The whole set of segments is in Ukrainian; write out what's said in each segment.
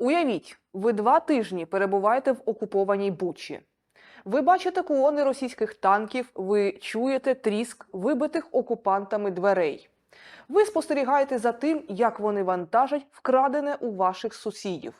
Уявіть, ви два тижні перебуваєте в окупованій Бучі. Ви бачите колони російських танків, ви чуєте тріск вибитих окупантами дверей. Ви спостерігаєте за тим, як вони вантажать вкрадене у ваших сусідів.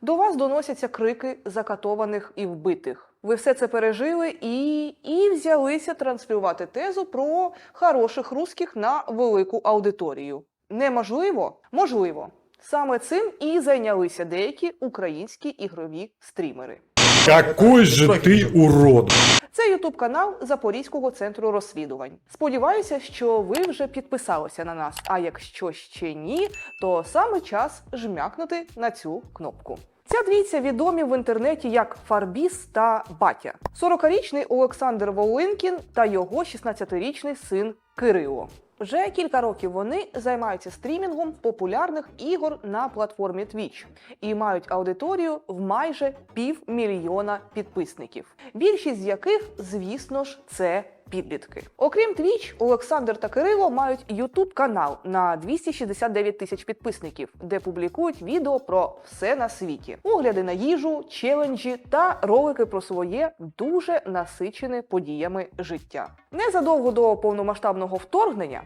До вас доносяться крики закатованих і вбитих. Ви все це пережили і, і взялися транслювати тезу про хороших русських на велику аудиторію. Неможливо? Можливо. Саме цим і зайнялися деякі українські ігрові стрімери. Какой же ты урод! Це ютуб канал Запорізького центру розслідувань. Сподіваюся, що ви вже підписалися на нас. А якщо ще ні, то саме час жмякнути на цю кнопку. Ця двійця відомі в інтернеті як Фарбіс та Батя. 40-річний Олександр Волинкін та його 16-річний син Кирило. Вже кілька років вони займаються стрімінгом популярних ігор на платформі Twitch і мають аудиторію в майже півмільйона підписників. Більшість з яких, звісно ж, це підлітки. Окрім Twitch, Олександр та Кирило мають youtube канал на 269 тисяч підписників, де публікують відео про все на світі: огляди на їжу, челенджі та ролики про своє дуже насичене подіями життя. Незадовго до повномасштабного вторгнення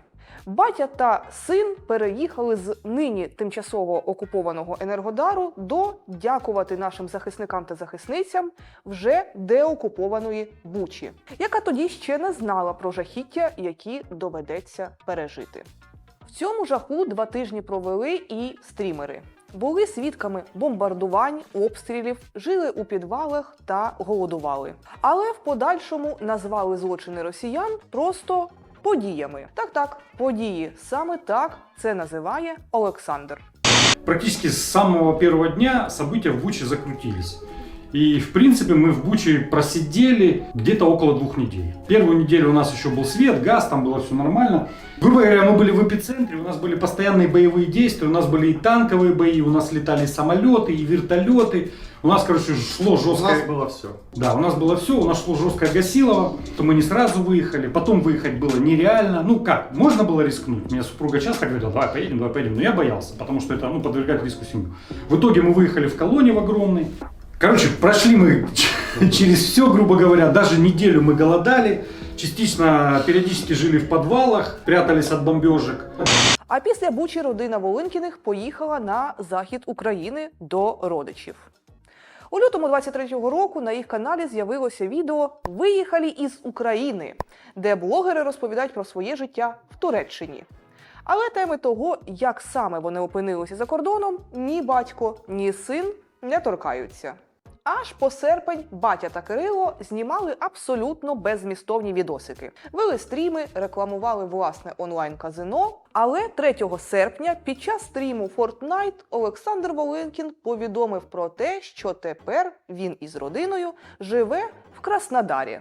Батя та син переїхали з нині тимчасово окупованого Енергодару до дякувати нашим захисникам та захисницям вже деокупованої Бучі, яка тоді ще не знала про жахіття, які доведеться пережити. В цьому жаху два тижні провели і стрімери. Були свідками бомбардувань, обстрілів, жили у підвалах та голодували. Але в подальшому назвали злочини росіян просто подіями. Так, так, події. Саме так це називає Олександр. Практически с самого первого дня события в Буче закрутились. И, в принципе, мы в Буче просидели где-то около двух недель. Первую неделю у нас еще был свет, газ, там было все нормально. Грубо говоря, мы были в эпицентре, у нас были постоянные боевые действия, у нас были и танковые бои, у нас летали самолеты, и вертолеты. У нас, короче, шло У жесткое... нас было все. Да, у нас было все, у нас шло жесткое гасилово, то мы не сразу выехали, потом выехать было нереально. Ну как, можно было рискнуть. Меня супруга часто говорила, давай поедем, давай поедем, но я боялся, потому что это, ну, подвергает риску семью. В итоге мы выехали в колонии в огромной. Короче, прошли мы через все, грубо говоря, даже неделю мы голодали, частично, периодически жили в подвалах, прятались от бомбежек. А після Бучі родина Волинкіних поїхала на захід України до родичів. У лютому 23-го року на їх каналі з'явилося відео Виїхали із України, де блогери розповідають про своє життя в Туреччині. Але теми того, як саме вони опинилися за кордоном, ні батько, ні син не торкаються. Аж по серпень батя та Кирило знімали абсолютно беззмістовні відосики. Вели стріми, рекламували власне онлайн-казино. Але 3 серпня під час стріму Fortnite Олександр Волинкін повідомив про те, що тепер він із родиною живе в Краснодарі.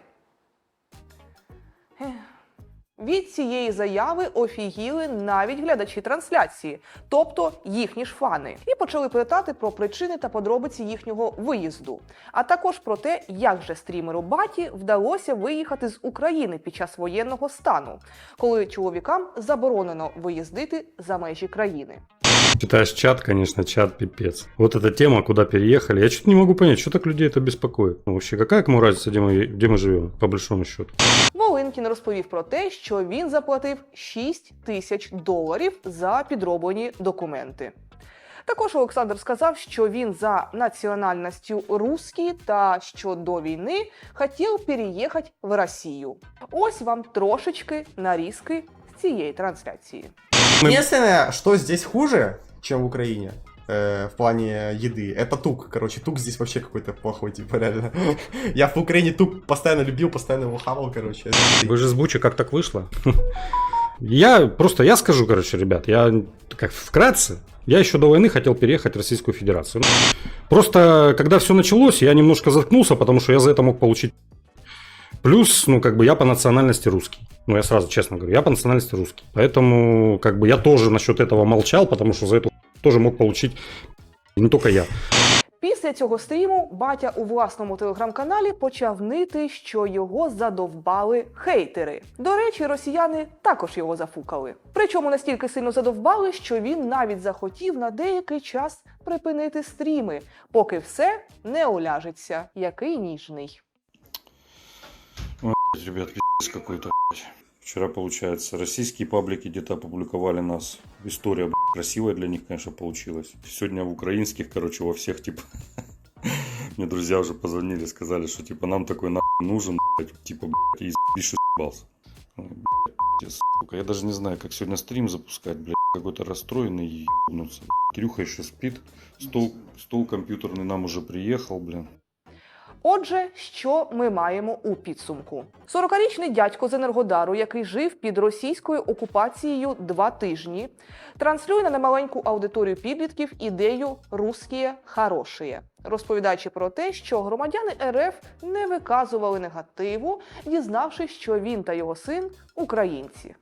Ех. Від цієї заяви офігіли навіть глядачі трансляції, тобто їхні ж фани, і почали питати про причини та подробиці їхнього виїзду, а також про те, як же стрімеру Баті вдалося виїхати з України під час воєнного стану, коли чоловікам заборонено виїздити за межі країни. Читаешь чат, конечно, чат пипец. Вот эта тема, куда переехали. Я что-то не могу понять, что так людей это беспокоит. Ну, вообще, какая кому разница, где мы, где мы живем, по большому счету? Волинкін розповів про те, що він заплатив 6 тисяч доларів за підроблені документи. Також Олександр сказав, що він за національністю русський та що до війни хотів переїхати в Росію. Ось вам трошечки нарізки з цієї трансляції. Единственное, что здесь хуже, чем в Украине, э, в плане еды, это тук. Короче, тук здесь вообще какой-то плохой, типа, реально. Я в Украине тук постоянно любил, постоянно его хавал, короче. Вы же с Бучи как так вышло? Я просто, я скажу, короче, ребят, я как вкратце, я еще до войны хотел переехать в Российскую Федерацию. Просто, когда все началось, я немножко заткнулся, потому что я за это мог получить. Плюс, ну, как бы я по национальности русский. Ну, я сразу честно говорю, я по национальности русский. Поэтому, как бы я тоже насчет этого молчал, потому что за это тоже мог получить не только я. Після цього стріму батя у власному телеграм-каналі почав нити, що його задовбали хейтери. До речі, росіяни також його зафукали. Причому настільки сильно задовбали, що він навіть захотів на деякий час припинити стріми, поки все не уляжеться. Який ніжний. Ребят, какой-то. Вчера, получается, российские паблики где-то опубликовали нас. История блядь, красивая для них, конечно, получилась. Сегодня в украинских, короче, во всех, типа... Мне друзья уже позвонили, сказали, что, типа, нам такой нахуй нужен, блядь, типа, блядь, и ебался. Сука. Я даже не знаю, как сегодня стрим запускать, блядь, какой-то расстроенный ебнуться. Кирюха еще спит, стол, стол компьютерный нам уже приехал, блин. Отже, що ми маємо у підсумку? 40-річний дядько з Енергодару, який жив під російською окупацією два тижні, транслює на немаленьку аудиторію підлітків ідею «русські хороші», розповідаючи про те, що громадяни РФ не виказували негативу, дізнавшись, що він та його син українці.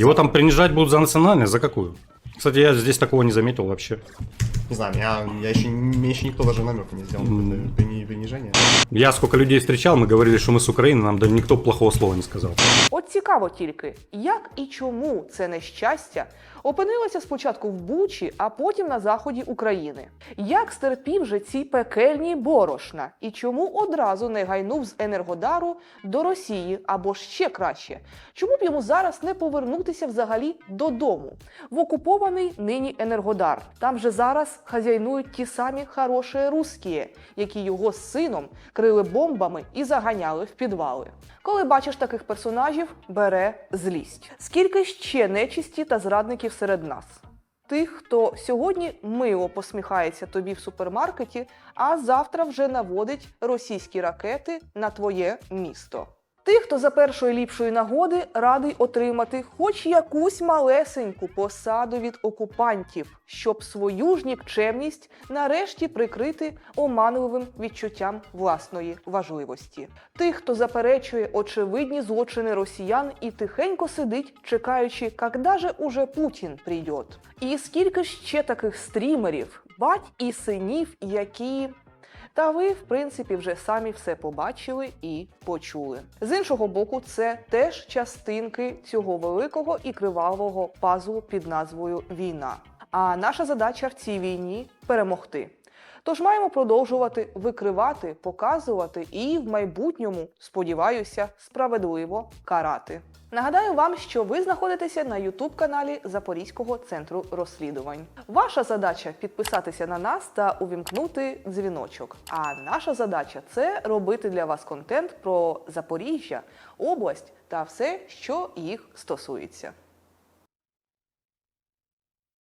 Его там принижать будут за национальность? За какую? Кстати, я здесь такого не заметил вообще. Не знаю, меня, я еще, мне еще никто даже намека не сделал на М. это прини- принижение. Я сколько людей встречал, мы говорили, что мы с Украины, нам да никто плохого слова не сказал. От цікаво тільки, як і чому це нещастя опинилося спочатку в Бучі, а потім на заході України. Як стерпів же ці пекельні борошна, і чому одразу не гайнув з Енергодару до Росії або ж ще краще? Чому б йому зараз не повернутися взагалі додому в окупований нині Енергодар? Там же зараз хазяйнують ті самі хороші русські, які його з сином крили бомбами і заганяли в підвали. Коли бачиш таких персонажів, бере злість. Скільки ще нечисті та зрадників серед нас? Тих, хто сьогодні мило посміхається тобі в супермаркеті, а завтра вже наводить російські ракети на твоє місто. Тих, хто за першої ліпшої нагоди радий отримати хоч якусь малесеньку посаду від окупантів, щоб свою ж нікчемність нарешті прикрити оманливим відчуттям власної важливості. Тих, хто заперечує очевидні злочини росіян і тихенько сидить, чекаючи, когда же уже Путін прийде. І скільки ще таких стрімерів, бать і синів, які та ви, в принципі, вже самі все побачили і почули. З іншого боку, це теж частинки цього великого і кривавого пазлу під назвою Війна. А наша задача в цій війні перемогти. Тож маємо продовжувати викривати, показувати і в майбутньому, сподіваюся, справедливо карати. Нагадаю вам, що ви знаходитеся на Ютуб-каналі Запорізького центру розслідувань. Ваша задача підписатися на нас та увімкнути дзвіночок. А наша задача це робити для вас контент про Запоріжжя, область та все, що їх стосується.